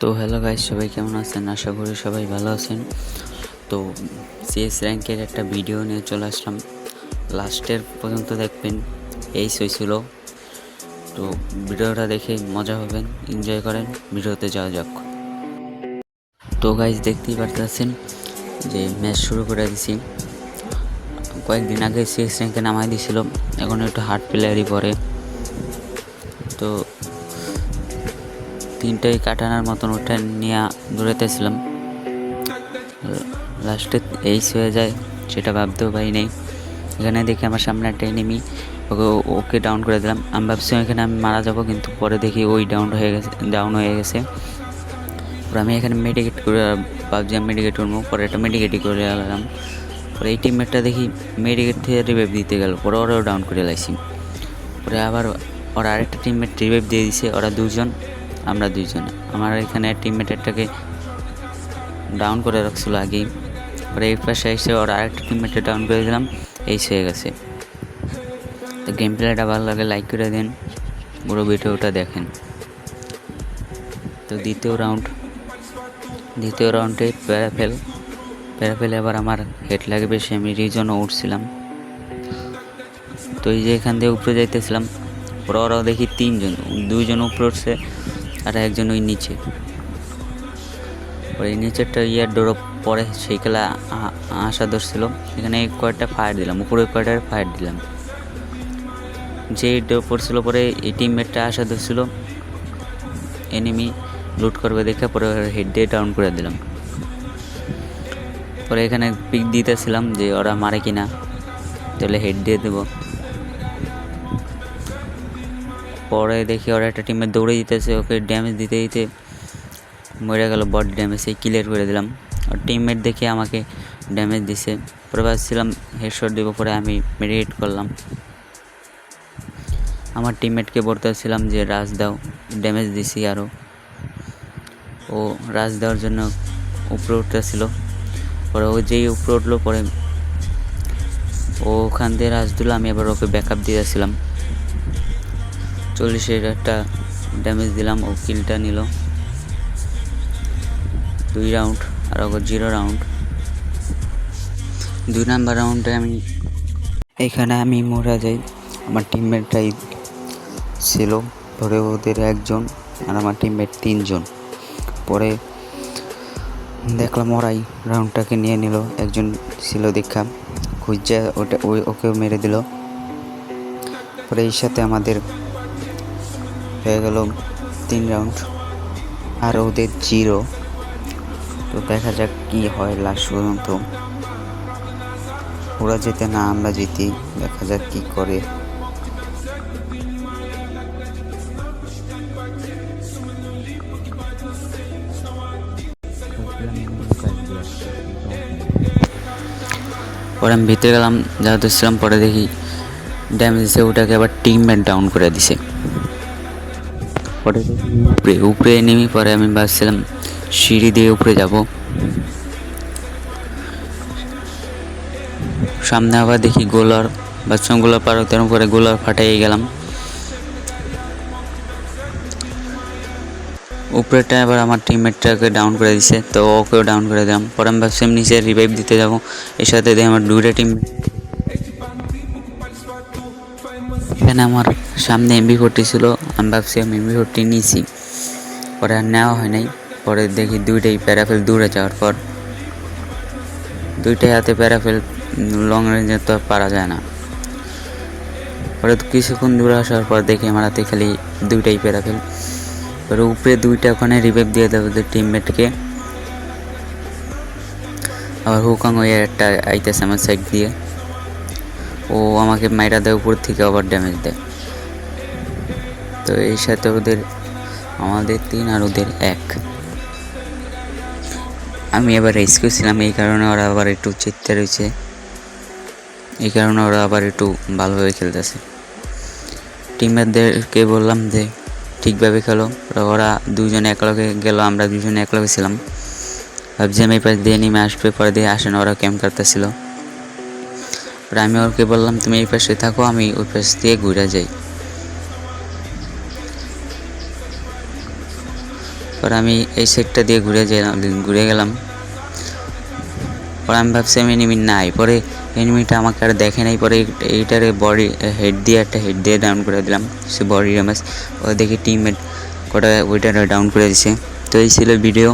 তো hello guys সবাই কেমন আছেন? আশা করি সবাই ভালো আছেন। তো সিএস র্যাঙ্কের একটা ভিডিও নিয়ে চলে আসলাম। লাস্টের পর্যন্ত দেখবেন, এই হয়েছিল। তো ভিডিওটা দেখে মজা হবেন এনজয় করেন, ভিডিওতে যাওয়া যাক। তো গাইস দেখতেই পারতেছেন যে ম্যাচ শুরু করে দিছি। কয়েকদিন আগে সিএস র্যাঙ্কে নামাই দিছিল, এখন একটু হার্ড প্লেয়ারই পরে তো তিনটাই কাটানোর মতন ওটা নিয়ে দৌড়াতেছিলাম লাস্টে এইস হয়ে যায়, সেটা ভাবতেও পারি নেই। এখানে দেখি আমার সামনে একটা এনিমি ওকে ওকে ডাউন করে দিলাম। আমি ভাবছিলাম এখানে আমি মারা যাব, কিন্তু পরে দেখি ওই ডাউন হয়ে গেছে ডাউন হয়ে গেছে। পরে আমি এখানে মেডিকেট করে, ভাবছি আমি মেডিকেট করব, পরে একটা মেডিকেটই করে এলাম পরে এই টিমমেটটা দেখি মেডিকেট থেকে রিভাইভ দিতে গেল, পরে ওরাও ডাউন করে লাইছি। পরে আবার ওরা আরেকটা টিমমেট রিভাইভ দিয়ে দিছে, ওরা দুজন। আমরা দুইজন। আমার এখানে টিমমেটেরটাকে ডাউন করে রাখছিল আগেই। পরে এই পাশে এসে ওরা আরেকটা টিমমেটে ডাউন করে দিলাম এই হয়ে গেছে। তো গেম প্লেটা ভালো লাগে লাইক করে দিন, পুরো ভিডিওটা দেখেন। তো দ্বিতীয় রাউন্ড দ্বিতীয় রাউন্ডে প্যারাফেল। প্যারাফেলে আবার আমার হেড লাগে বেশি আমি রিজনও উঠছিলাম। তো এই যে এখান দিয়ে উপরে যাইতেছিলাম, ওরা ওরাও দেখি তিনজন, দুইজন উপরে উঠছে। আর একজন ওই নিচে। ওই নিচেরটা ইয়ার ডোরো পরে সেই খেলা আশা ধরছিল এখানে কয়েকটা ফায়ার দিলাম উপরে কয়েকটা ফায়ার দিলাম। যে ডোর পড়ছিল পরে এই টিমমেটটা আশা ধরছিল এনিমি লুট করবে দেখে পরে হেড দিয়ে ডাউন করে দিলাম। পরে এখানে পিক দিতেছিলাম যে ওরা মারে কিনা, তাহলে হেড দিয়ে দেবো। পরে দেখি ওরা একটা টিমের দৌড়ে দিতেছে, ওকে ড্যামেজ দিতে দিতে মরে গেল বডি ড্যামেজ সেই ক্লিয়ার করে দিলাম। আর টিমমেট দেখে আমাকে ড্যামেজ দিছে। পরে ভাবছিলাম হেডশট দিব, পরে আমি মেডিকেট করলাম। আমার টিমমেটকে বলতেছিলাম যে, রাজ দাও ড্যামেজ দিছি আরও ও রাজ দেওয়ার জন্য উপরে উঠতেছিল। পরে ও যেই উপরে উঠল, পরে ও ওখান দিয়ে রাজ দিল, আমি আবার ওকে ব্যাক আপ দিয়েছিলাম চল্লিশের একটা ড্যামেজ দিলাম, ও কিলটা নিল। দুই রাউন্ড আর ওকে জিরো রাউন্ড দুই নাম্বার রাউন্ডে আমি এখানে আমি মরা যাই। আমার টিমমেটটাই ছিল, পরে ওদের একজন, আর আমার টিমমেট তিনজন। পরে দেখলাম ওরাই রাউন্ডটাকে নিয়ে নিল, একজন ছিল দেখা খুঁজছে ওটা ওই ওকেও মেরে দিল। পরে এই সাথে আমাদের হয়ে গেল তিন রাউন্ড আর ওদের জিরো তো দেখা যাক কি হয় লাস্ট পর্যন্ত। ওরা যেতে না, আমরা জিতি। দেখা যাক কি করে। পরে আমি ভিতরে গেলাম যা ছিলাম পরে দেখি ড্যামেজ দিছে, ওটাকে আবার টিমমেট ডাউন করে দিছে। পরে দেখি উপরে উপরে নেমে পরে আমি ভাবছিলাম, সিঁড়ি দিয়ে উপরে যাব। সামনে আবার দেখি গোলার বাচ্চাগুলো পার হতে পরে গোলার ফাটাই গেলাম। উপরেরটা এবার আমার টিমমেটটাকে ডাউন করে দিছে, তো ওকেও ডাউন করে দিলাম। পরে আমি ভাবছিলাম নিচে রিভাইভ দিতে যাব, এর সাথে দিয়ে আমার দুইটা টিম এখানে আমার সামনে এমবি ফোরটি ছিল। আমি ভাবছিলাম এমবি ফোরটি নিয়েছি পরে আর নেওয়া হয় নাই। পরে দেখি দুইটাই প্যারাফেল দূরে যাওয়ার পর। দুইটাই হাতে প্যারাফেল লং রেঞ্জে তো পারা যায় না। পরে কিছুক্ষণ দূরে আসার পর দেখি আমার হাতে খালি দুইটাই প্যারাফেল। পরে উপরে দুইটা ওখানে রিভাইভ দিয়ে দেবো টিমমেটকে আবার হুকাং ওই একটা আইতেছে আমার সাইড দিয়ে। ও আমাকে মাইরা দেয়, উপর থেকে আবার ড্যামেজ দেয়। তো এই সাথে ওদের, আমাদের তিন আর ওদের এক। আমি এবার রেস্কিউ ছিলাম এই কারণে ওরা আবার একটু চিত্তে রয়েছে। এই কারণে ওরা আবার একটু ভালোভাবে খেলতেছে। টিমমেটদেরকে বললাম যে, ঠিকভাবে খেলো। ওরা- দুজনে একলগে গেল, আমরা দুজনে একলগে ছিলাম। ভাবছি আমি এই পাশ দিয়ে নেমে আসবে, পরে দিয়ে আসে না ওরা ক্যাম্প করতেছিল। আমি ওকে বললাম, তুমি এই পাশে থাকো, আমি ওই পাশ দিয়ে ঘুরে যাই। পর আমি এই সেটটা দিয়ে ঘুরে গেলাম ঘুরে গেলাম। পরে আমি ভাবছি, আমি এনিমি নাই। পরে এনিমিটা আমাকে আর দেখে নাই। পরে এইটারে বডি হেড দিয়ে একটা হেড দিয়ে ডাউন করে দিলাম, সে বডি ড্যামেজ ও দেখি টিমমেট কটা, ওইটারে ডাউন করে দিছে। তো এই ছিল ভিডিও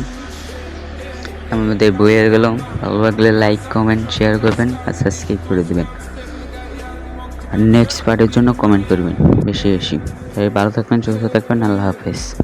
আমাদের বইয়ের গেল ভালো লাগলে লাইক কমেন্ট শেয়ার করবেন আর সাবস্ক্রাইব করে দেবেন। আর নেক্সট পার্টের জন্য কমেন্ট করবেন। বেশি বেশি। তাই ভালো থাকবেন, সুস্থ থাকবেন। আল্লাহ হাফেজ।